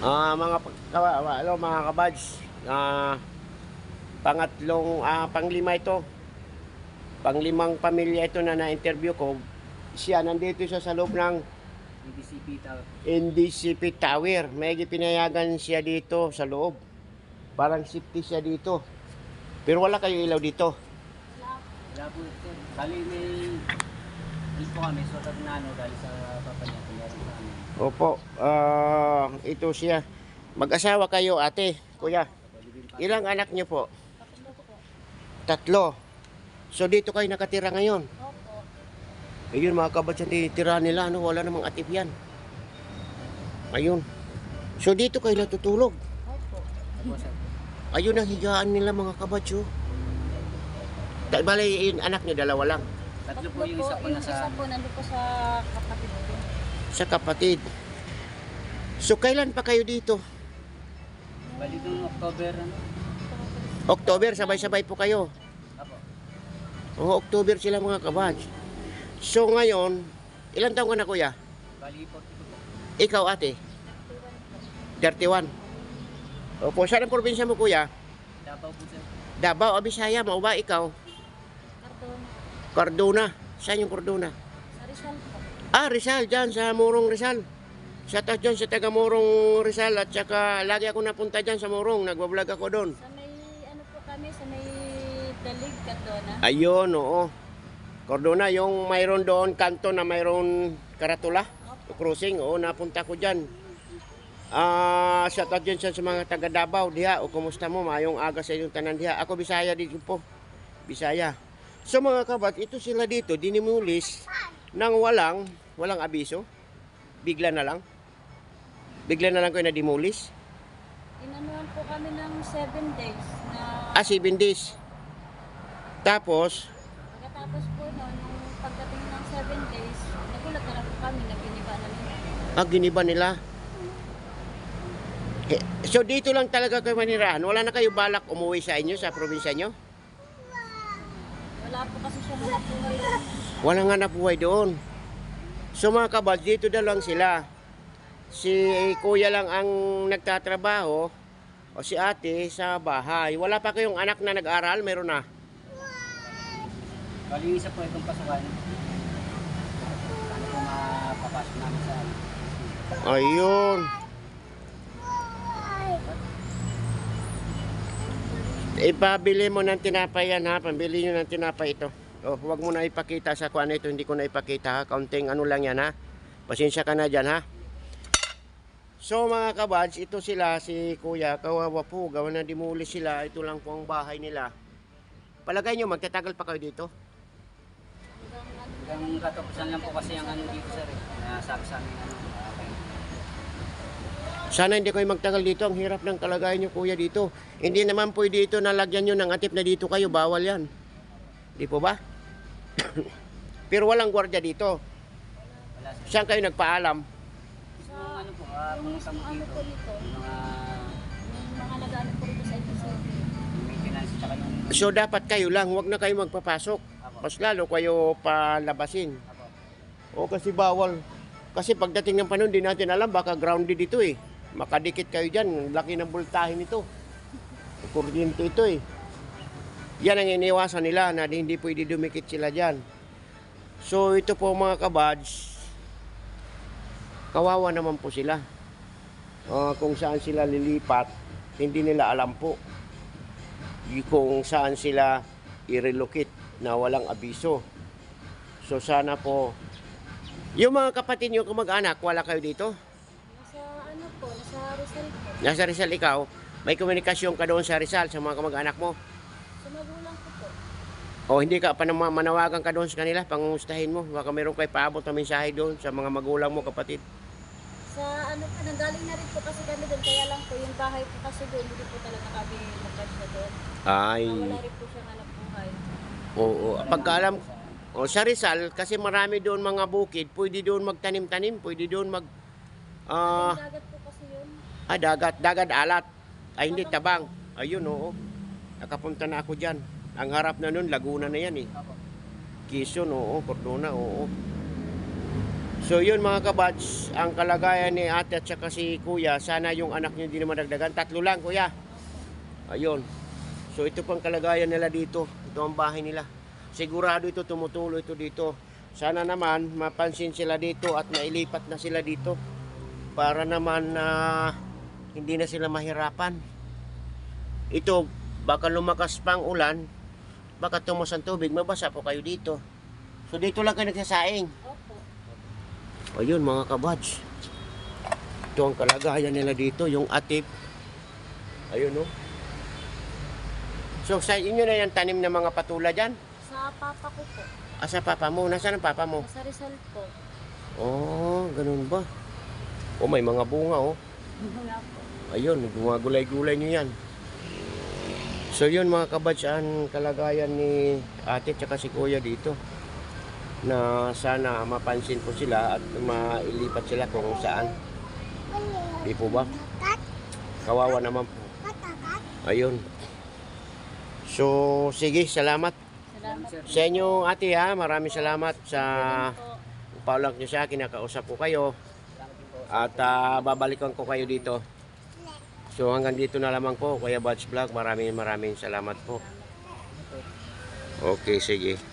Ah, mga pag- ano, mga kabads, ah, pangatlong, ah, panglima ito. Panglimang pamilya ito na na-interview ko. Siya, nandito siya sa loob ng DDCP Tower. NDCP Tower. May pinayagan siya dito sa loob. Parang safety siya dito. Pero wala kayo ilaw dito. Wala po ito. Bali may Alis po kami, of na ano, dahil sa papa niya, kunyari sa amin. Opo, ah, ito siya. Mag-asawa kayo, ate, kuya. Ilang anak niyo po? Tatlo. So dito kayo nakatira ngayon? Opo. Ayun mga kabatsa titira nila, ano, wala namang atip yan. Ayun. So dito kayo natutulog. Opo. Opo, sir. Ayun ang higaan nila mga bali, yung anak niyo dalawa lang. Tatlo po yung isa po yung nasa... isa po nandun po sa kapatid ko. Sa kapatid. So kailan pa kayo dito? Bali nung October, ano? October, sabay-sabay po kayo. Apo. Oo, October sila mga kabatch. So ngayon, ilan taong ka na kuya? Bali po, ito po. Ikaw ate? 31. Opo, saan ang probinsya mo kuya? Davao po, sir. Davao, Abisaya, mo ba ikaw? Karton. Cardona. Saan yung Cardona? Sa Rizal po. Ah, Rizal, dyan sa Morong Rizal. Sa taas dyan sa taga Morong Rizal at saka lagi ako napunta dyan sa Morong. Nagbablog ako doon. Sa may ano po kami, sa may Dalig, Cardona. Ayun, oo. Cardona, yung mayroon doon, kanto na mayroon karatula. Crossing, oo, napunta ko dyan. Ah, shout out dyan sa mga taga Davao, diha. O kumusta mo? Mayong aga sa inyong tanan diha. Ako Bisaya dito po. Bisaya. So mga kabat, ito sila dito, dinimulis nang walang, walang abiso. Bigla na lang. Bigla na lang ko na dimulis. Inanuhan po kami ng 7 days na Ah, 7 days. Tapos, pagkatapos po noon, nung pagdating ng 7 days, nagulat na lang po kami, naginiba na nila. ah, giniba nila. Eh, So dito lang talaga kayo manirahan. Wala na kayo balak umuwi sa inyo, sa probinsya nyo? Kasi siya hanap buhay. Wala nga nabuhay doon. So mga kabad, dito na lang sila. Si kuya lang ang nagtatrabaho o si ate sa bahay. Wala pa kayong anak na nag-aral? Meron na. Bali isa po itong pasukan. Ano po mapapasok namin sa... Ayun. Ipabili mo ng tinapay yan ha. Pambili nyo ng tinapay ito. Oh, huwag mo na ipakita sa kuan ito. Hindi ko na ipakita ha. Kaunting ano lang yan ha. Pasensya ka na dyan ha. So mga kabads, ito sila si Kuya. Kawawa po. Gawa na dimuli sila. Ito lang po ang bahay nila. Palagay nyo, magtatagal pa kayo dito? Hanggang katapusan lang po kasi ang ano dito, sir. Eh. Nasabi sa amin, ano. Sana hindi kayo magtagal dito. Ang hirap ng kalagayan nyo, kuya, dito. Hindi naman po dito nalagyan nyo ng atip na dito kayo. Bawal yan. Di po ba? Pero walang gwardiya dito. Saan kayo nagpaalam? Yung ano po, ah, Yung mismo mo ano dito. po Yung mga mga nag-ano po rito sa episode. So dapat kayo lang, huwag na kayo magpapasok. Mas lalo kayo palabasin. O kasi bawal. Kasi pagdating ng panahon, di natin alam, baka grounded ito eh. Makadikit kayo dyan, laki ng voltahe nito. Kuryente ito eh. Yan ang iniwasan nila na hindi pwede dumikit sila dyan. So ito po mga kabads, kawawa naman po sila. Ah, kung saan sila lilipat, hindi nila alam po. Kung saan sila i-relocate na walang abiso. So sana po, yung mga kapatid nyo, kamag-anak, wala kayo dito? Nasa ano po, nasa Rizal po. Nasa Rizal ikaw, may komunikasyon ka doon sa Rizal sa mga kamag-anak mo. Sa magulang ko po. O hindi ka pa nama- manawagan ka doon sa kanila, pangungustahin mo. Baka meron kayo paabot na mensahe doon sa mga magulang mo, kapatid. Sa ano po, nanggaling na rin po kasi kami doon. Kaya lang po, yung bahay po kasi doon, hindi po talaga kami magkasya doon. Ay, wala rin po siyang hanap buhay. oo. Pagkaalam, o sa Rizal, kasi marami doon mga bukid, pwede doon magtanim-tanim, pwede doon mag... ah, dagat po kasi yun. ah, dagat, dagat alat. Ay, hindi, tabang. Ayun, oo. Nakapunta na ako dyan. Ang harap na nun, Laguna na yan eh. Quezon, oo. Cordona, oo. So yun mga kabads, ang kalagayan ni ate at saka si kuya, sana yung anak niyo hindi na madagdagan. Tatlo lang kuya. Ayun. So ito pang kalagayan nila dito. Ito ang bahay nila. Sigurado ito tumutulo ito dito. Sana naman mapansin sila dito at mailipat na sila dito para naman na hindi na sila mahirapan. Ito, baka lumakas pang ulan, baka tumas ang tubig, mabasa po kayo dito. So dito lang kayo nagsasaing. Opo. Ayun mga kabads. Ito ang kalagayan nila dito, yung atip. Ayun no. So sa inyo na yung tanim ng mga patula dyan? Sa papa ko po. Ah, sa papa mo? Nasaan ang papa mo? Sa Rizal po. Oh, ganun ba? Oh, may mga bunga oh. Wala po. Ayun, gumagulay-gulay nyo yan. So yun mga kabads, ang kalagayan ni ate tsaka si kuya dito. Na sana mapansin po sila at mailipat sila kung saan. Di po ba? Kawawa naman po. Ayun. So, sige, salamat. Salamat Sa inyo ate ha, maraming salamat sa paulang nyo sa akin, nakausap ko kayo. At ah, babalikan ko kayo dito. So hanggang dito na lamang po, Kuya Buds Vlog. Maraming maraming salamat po. Okay, sige.